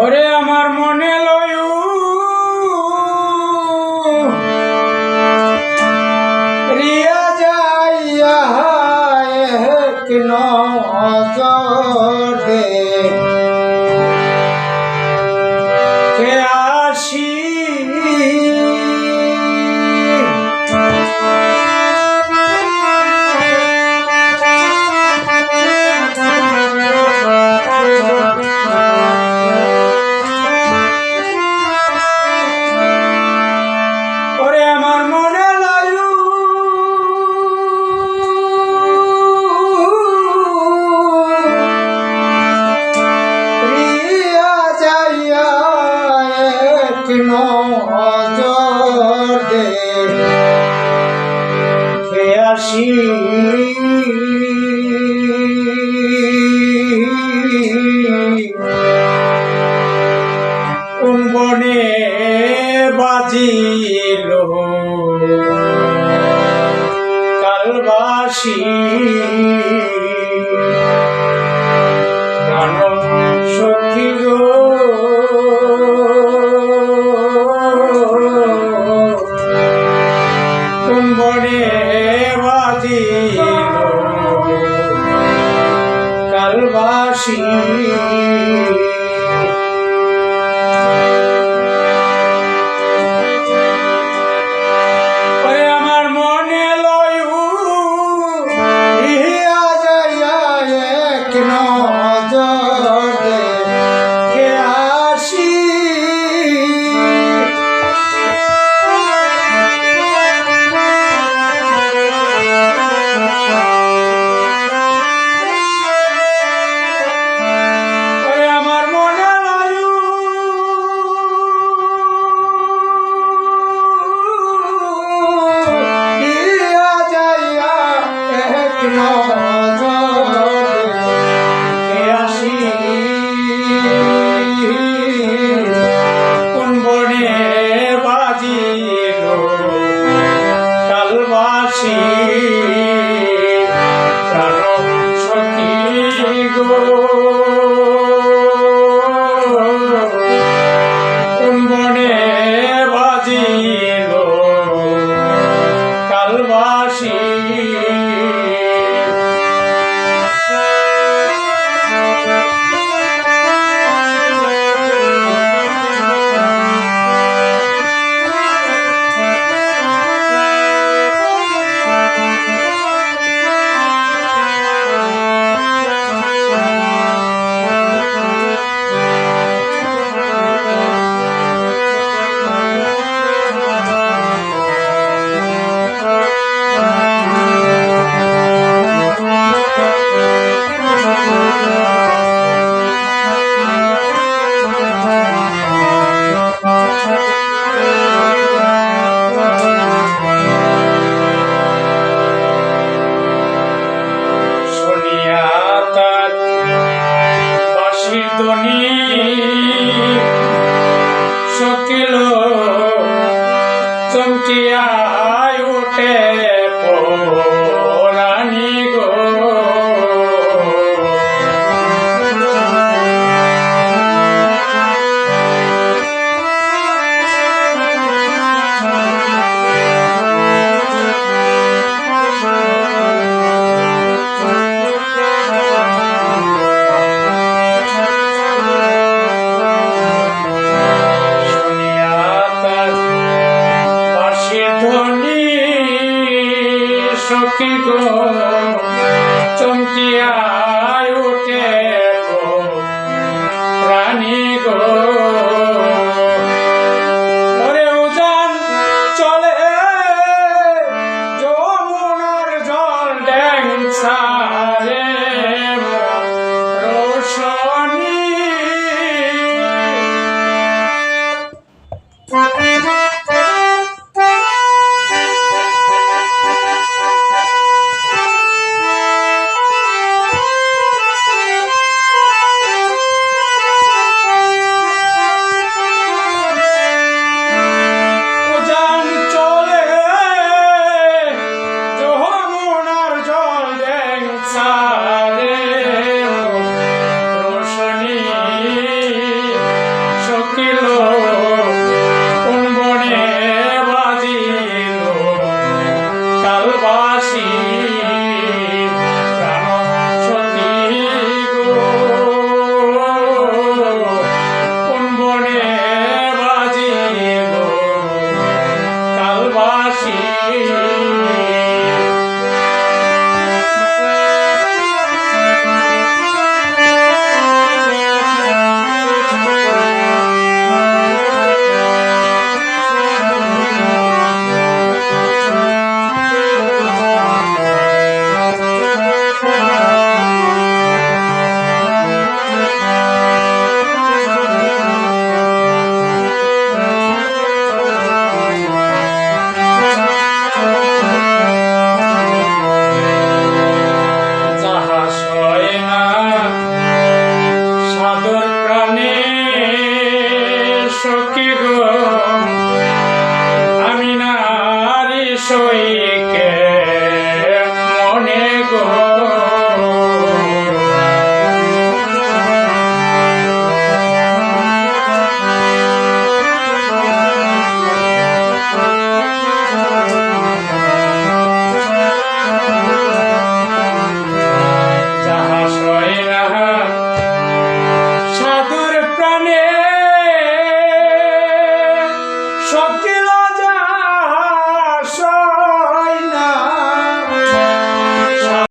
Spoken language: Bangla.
ওরে আমার মনে লয়ু। রিয়া যাইয়া এক নজর আসি। কোন বনে বাজিল। কালবাসী। গান ভালোবাসি। চমকিল চমকিয়া নাচিয়ায় উঠে প্রাণী গো। চলে। যমুনার জল ড্যাংসা We.